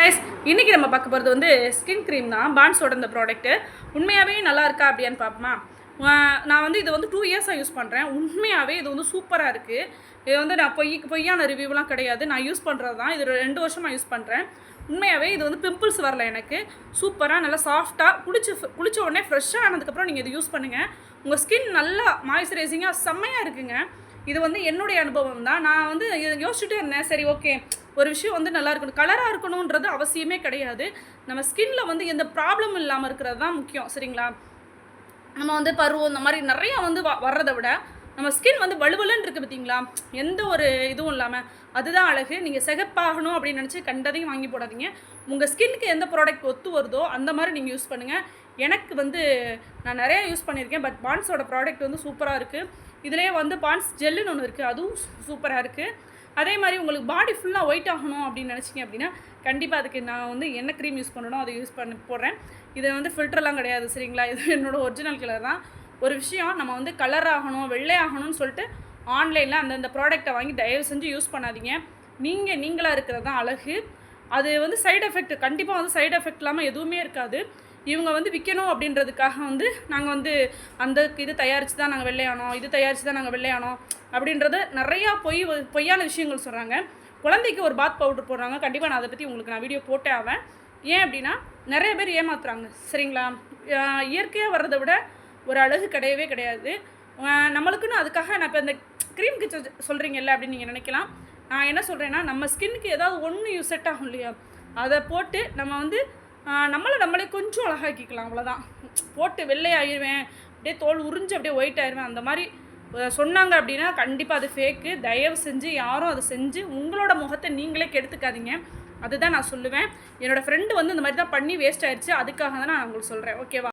Guys இன்றைக்கி நம்ம பார்க்க போகிறது வந்து ஸ்கின் க்ரீம் தான் பான்ஸோட இந்த ப்ராடக்ட்டு உண்மையாகவே நல்லா இருக்கா அப்படியான்னு பார்ப்போமா? நான் வந்து இதை வந்து டூ இயர்ஸாக யூஸ் பண்ணுறேன் உண்மையாகவே இது வந்து சூப்பராக இருக்குது இது வந்து நான் பொய் பொய்யான ரிவ்யூலாம் கிடையாது. நான் யூஸ் பண்ணுறது தான். இது ரெண்டு வருஷமாக யூஸ் பண்ணுறேன் உண்மையாகவே இது வந்து பிம்பிள்ஸ் வரல எனக்கு. சூப்பராக நல்லா சாஃப்டாக குளிச்சு குளிச்ச உடனே ஃப்ரெஷ்ஷாக ஆனதுக்கப்புறம் நீங்கள் இது யூஸ் பண்ணுங்கள் உங்கள் ஸ்கின் நல்லா மாய்ஸ்சரைசிங்காக செம்மையாக இருக்குங்க. இது வந்து என்னுடைய அனுபவம் தான். நான் வந்து இதை யோசிச்சுட்டே இருந்தேன். சரி ஓகே ஒரு விஷயம் வந்து நல்லா இருக்கணும். கலராக இருக்கணுன்றது அவசியமே கிடையாது. நம்ம ஸ்கின்ல வந்து எந்த ப்ராப்ளமும் இல்லாமல் இருக்கிறது தான் முக்கியம். சரிங்களா? நம்ம வந்து பருவம் இந்த மாதிரி நிறையா வந்து வ- வர்றதை விட நம்ம ஸ்கின் வந்து வலுவலுன்னு இருக்குது பார்த்தீங்களா? எந்த ஒரு இதுவும் இல்லாமல் அதுதான் அழகு. நீங்கள் சிகப்பாகணும் அப்படின்னு நினச்சி கண்டதையும் வாங்கி போடாதீங்க. உங்கள் ஸ்கின்னுக்கு எந்த ப்ராடக்ட் ஒத்து வருதோ அந்த மாதிரி நீங்கள் யூஸ் பண்ணுங்கள் எனக்கு வந்து நான் நிறையா யூஸ் பண்ணியிருக்கேன். பட் பான்ஸோட ப்ராடக்ட் வந்து சூப்பராக இருக்குது இதுலேயே வந்து பான்ஸ் ஜெல்லுன்னு ஒன்று இருக்குது அதுவும் சூப்பராக இருக்குது அதே மாதிரி உங்களுக்கு பாடி ஃபுல்லாக ஒயிட் ஆகணும் அப்படின்னு நினச்சிங்க அப்படின்னா கண்டிப்பாக அதுக்கு நான் வந்து என்ன க்ரீம் யூஸ் பண்ணணும் அதை யூஸ் பண்ணி போடுறேன். இது வந்து ஃபில்டர்லாம் கிடையாது சரிங்களா? இது என்னோடய ஒரிஜினல் கலர் தான். ஒரு விஷயம் நம்ம வந்து கலர் ஆகணும் வெள்ளை ஆகணும்னு சொல்லிட்டு ஆன்லைனில் அந்தந்த ப்ராடக்ட்டை வாங்கி தயவு செஞ்சு யூஸ் பண்ணாதீங்க. நீங்கள் நீங்களாக இருக்கிறது தான் அழகு. அது வந்து சைடு எஃபெக்ட் கண்டிப்பாக வந்து சைடு எஃபெக்ட் இல்லாமல் எதுவுமே இருக்காது. இவங்க வந்து விற்கணும் அப்படின்றதுக்காக வந்து நாங்கள் வந்து அந்த இது தயாரித்து தான் நாங்கள் வெள்ளையானோம் இது தயாரித்து தான் நாங்கள் வெள்ளையானோம் அப்படின்றது நிறையா பொய் பொய்யான விஷயங்கள் சொல்கிறாங்க குழந்தைக்கு ஒரு பாத் பவுடர் போடுறாங்க. கண்டிப்பாக நான் அதை பற்றி உங்களுக்கு நான் வீடியோ போட்டே ஆவேன். ஏன் அப்படின்னா நிறைய பேர் ஏமாத்துறாங்க. சரிங்களா? இயற்கையாக வர்றதை விட ஒரு அழகு கிடையவே கிடையாது. நம்மளுக்குன்னு அதுக்காக நான் இப்போ இந்த க்ரீம் கிச்ச சொல்கிறீங்கல்ல அப்படின்னு நீங்கள் நினைக்கலாம். நான் என்ன சொல்கிறேன்னா நம்ம ஸ்கின்னுக்கு ஏதாவது ஒன்று யூஸ் செட் ஆகும் இல்லையா? அதை போட்டு நம்ம வந்து நம்மளை நம்மளே கொஞ்சம் அழகாக்கிக்கலாம் அவ்வளோதான் போட்டு வெள்ளையாயிருவேன் அப்படியே தோல் உறிஞ்சு அப்படியே ஒயிட் ஆயிடுவேன் அந்த மாதிரி சொன்னாங்க அப்படின்னா கண்டிப்பாக அது ஃபேக்கு தயவு செஞ்சு யாரும் அதை செஞ்சு உங்களோட முகத்தை நீங்களே கெடுத்துக்காதீங்க. அதுதான் நான் சொல்லுவேன். என்னோடய ஃப்ரெண்டு வந்து இந்த மாதிரி தான் பண்ணி வேஸ்ட் ஆயிடுச்சு அதுக்காக தான் நான் உங்களுக்கு சொல்கிறேன் ஓகேவா